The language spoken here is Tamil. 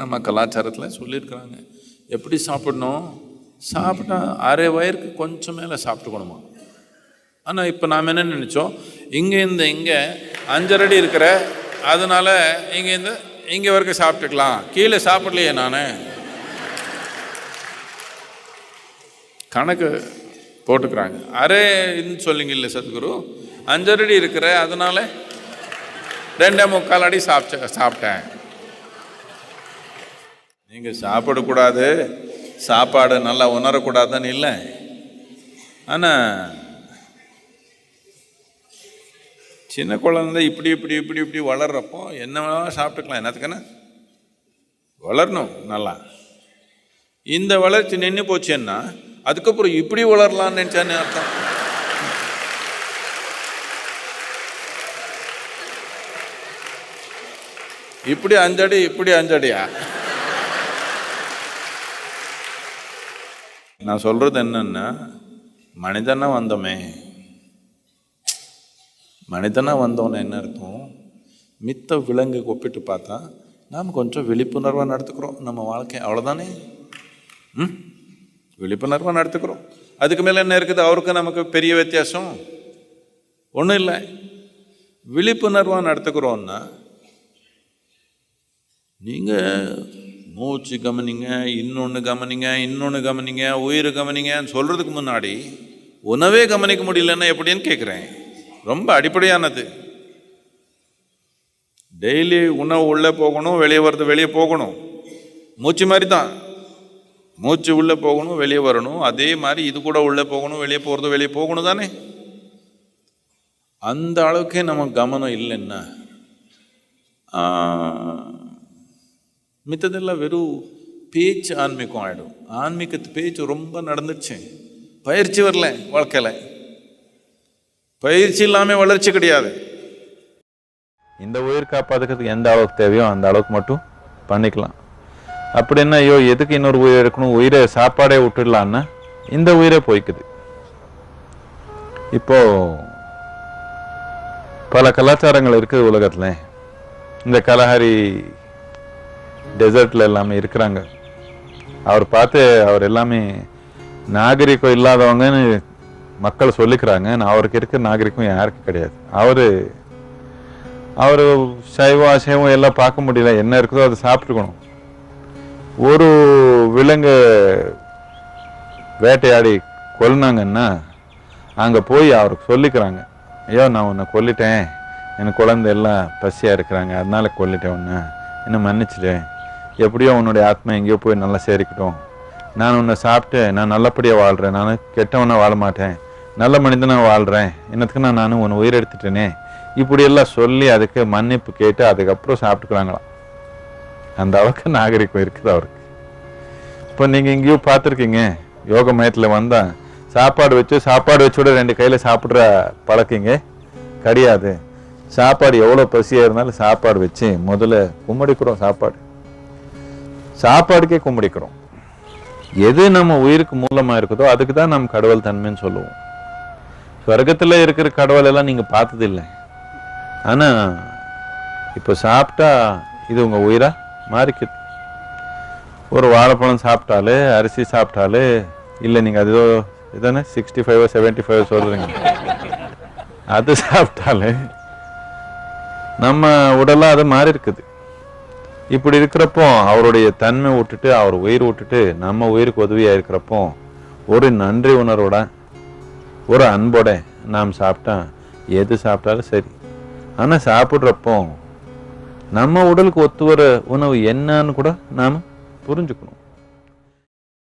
நம்ம கலாச்சாரத்தில் சொல்லியிருக்கிறாங்க. எப்படி சாப்பிடணும்? சாப்பிட்டா அரை வயிறுக்கு கொஞ்சம் மேலே சாப்பிட்டுக்கணுமா? ஆனால் இப்போ நாம் என்ன நினச்சோம்? இங்கேருந்து இங்கே அஞ்சரடி இருக்கிற அதனால் இங்கேருந்து இங்கே வரைக்கும் சாப்பிட்டுக்கலாம். கீழே சாப்பிடலையே நான். கணக்கு போட்டுக்கிறாங்க. அரேன்னு சொல்லிங்க இல்லை சத்குரு அஞ்சரடி இருக்கிற அதனால ரெண்டே முக்கால் அடி சாப்பிட்ட சாப்பிட்டேன். நீங்கள் சாப்பிடக்கூடாது சாப்பாடு நல்லா உணரக்கூடாதுன்னு இல்லை. ஆனால் சின்ன குழந்தை இப்படி இப்படி இப்படி இப்படி வளர்றப்போ என்ன வேணாலும் சாப்பிட்டுக்கலாம். என்னத்துக்குன்னா வளரணும் நல்லா. இந்த வளர்ச்சி நின்று போச்சுன்னா அதுக்கப்புறம் இப்படி வளரலாம்னு நினச்சான்னு அர்த்தம். இப்படி அஞ்சடி இப்படி அஞ்சடியா? நான் சொல்கிறது என்னென்னா மனிதனா வந்தோமே. மனிதனாக வந்தோன்னு என்ன அர்த்தம்? மித்த விலங்கு ஒப்பிட்டு பார்த்தா நாம் கொஞ்சம் விழிப்புணர்வாக நடத்துக்கிறோம் நம்ம வாழ்க்கை. அவ்வளோதானே ம்? விழிப்புணர்வாக நடத்துக்கிறோம். அதுக்கு மேலே என்ன இருக்குது? அவருக்கு நமக்கு பெரிய வித்தியாசம்? ஒன்றும் இல்லை. விழிப்புணர்வாக நடத்துக்கிறோன்னா நீங்கள் மூச்சு கவனிங்க இன்னொன்று கவனிங்க இன்னொன்று கவனிங்க உயிர் கவனிங்கன்னு சொல்கிறதுக்கு முன்னாடி உணவே கவனிக்க முடியலன்னா எப்படின்னு கேட்குறேன் ரொம்ப அடிப்படையானது. டெய்லி உணவு உள்ளே போகணும் வெளியே வர்றது வெளியே போகணும். மூச்சு மாதிரி தான் மூச்சு உள்ளே போகணும் வெளியே வரணும். அதே மாதிரி இது கூட உள்ளே போகணும் வெளியே போகிறது வெளியே போகணும் தானே. அந்த அளவுக்கே நம்ம கவனம் இல்லைன்னா மித்ததெல்லாம் வெறும் பேச்சு ஆன்மீகம் ஆகிடும் ஆன்மீகத்து பேச்சு ரொம்ப நடந்துச்சு பயிற்சி வரல வாழ்க்கையில். பயிற்சி இல்லாமல் வளர்ச்சி கிடையாது. இந்த உயிர் காப்பாற்றுக்கிறதுக்கு எந்த அளவுக்கு தேவையோ அந்த அளவுக்கு மட்டும் பண்ணிக்கலாம். அப்படின்னா ஐயோ எதுக்கு இன்னொரு உயிர் எடுக்கணும்? உயிரை சாப்பாடே விட்டுடலான்னா இந்த உயிரே போய்க்குது. இப்போ பல கலாச்சாரங்கள் இருக்குது உலகத்துல. இந்த கலஹரி டெசர்ட்டில் எல்லாமே இருக்கிறாங்க. அவர் பார்த்து அவர் எல்லாமே நாகரிகம் இல்லாதவங்கன்னு மக்கள் சொல்லிக்கிறாங்க. நான் அவருக்கு இருக்கிற நாகரிகம் யாருக்கும் கிடையாது. அவர் அவர் சைவம் அசைவம் எல்லாம் பார்க்க முடியல. என்ன இருக்குதோ அதை சாப்பிட்டுக்கணும். ஒரு விலங்கு வேட்டையாடி கொல்லுனாங்கன்னா அங்கே போய் அவருக்கு சொல்லிக்கிறாங்க. ஐயோ நான் உன்னை கொல்லிட்டேன். எனக்கு குழந்தை எல்லாம் பசியாக இருக்கிறாங்க. அதனால கொல்லிட்டேன் ஒன்று என்னை மன்னிச்சிட்டேன் எப்படியோ உன்னுடைய ஆத்மா எங்கேயோ போய் நல்லா சேரிக்கட்டும். நான் உன்னை சாப்பிட்டு நான் நல்லபடியாக வாழ்கிறேன் நான் கெட்டவனாக வாழ மாட்டேன். நல்ல மனிதனாக வாழ்கிறேன் என்னத்துக்கு நான் நானும் உன்னை உயிரெடுத்துட்டேனே? இப்படியெல்லாம் சொல்லி அதுக்கு மன்னிப்பு கேட்டு அதுக்கப்புறம் சாப்பிட்டுக்கிறாங்களாம் அந்த அளவுக்கு நாகரிகம் இருக்குது அவருக்கு. இப்போ நீங்கள் எங்கேயோ பார்த்துருக்கீங்க. யோக மையத்தில் வந்தால் சாப்பாடு வச்சு சாப்பாடு வச்சு கூட ரெண்டு கையில் சாப்பிட்ற பழக்கிங்க. கிடையாது. சாப்பாடு எவ்வளோ பசியாக இருந்தாலும் சாப்பாடு வச்சு முதல்ல கும்பிடிக்கிறோம் சாப்பாடு. சாப்பாடுக்கே கும்பிடிக்கிறோம். எது நம்ம உயிருக்கு மூலமாக இருக்குதோ அதுக்கு தான் நம்ம கடவுள் தன்மைன்னு சொல்லுவோம். ஸ்வர்க்கத்தில் இருக்கிற கடவுள் எல்லாம் நீங்கள் பார்த்ததில்லை. ஆனால் இப்போ சாப்பிட்டா இது உங்கள் உயிராக மாறிக்குது. ஒரு வாழைப்பழம் சாப்பிட்டாலே அரிசி சாப்பிட்டாலே இல்லை நீங்கள் அது இதானே சிக்ஸ்டி ஃபைவோ செவன்ட்டி ஃபைவ் சொல்கிறீங்க அது சாப்பிட்டாலே நம்ம உடலாக அது மாறி இருக்குது. இப்படி இருக்கிறப்போ அவருடைய தன்மை விட்டுட்டு அவர் உயிர் விட்டுட்டு நம்ம உயிருக்கு உதவியாக இருக்கிறப்போ ஒரு நன்றி உணர்வோட ஒரு அன்போட நாம் சாப்பிட்டா எது சாப்பிட்டாலும் சரி. ஆனால் சாப்பிட்றப்போ நம்ம உடலுக்கு ஒத்து வர உணவு என்னன்னு கூட நாம் புரிஞ்சுக்கணும்.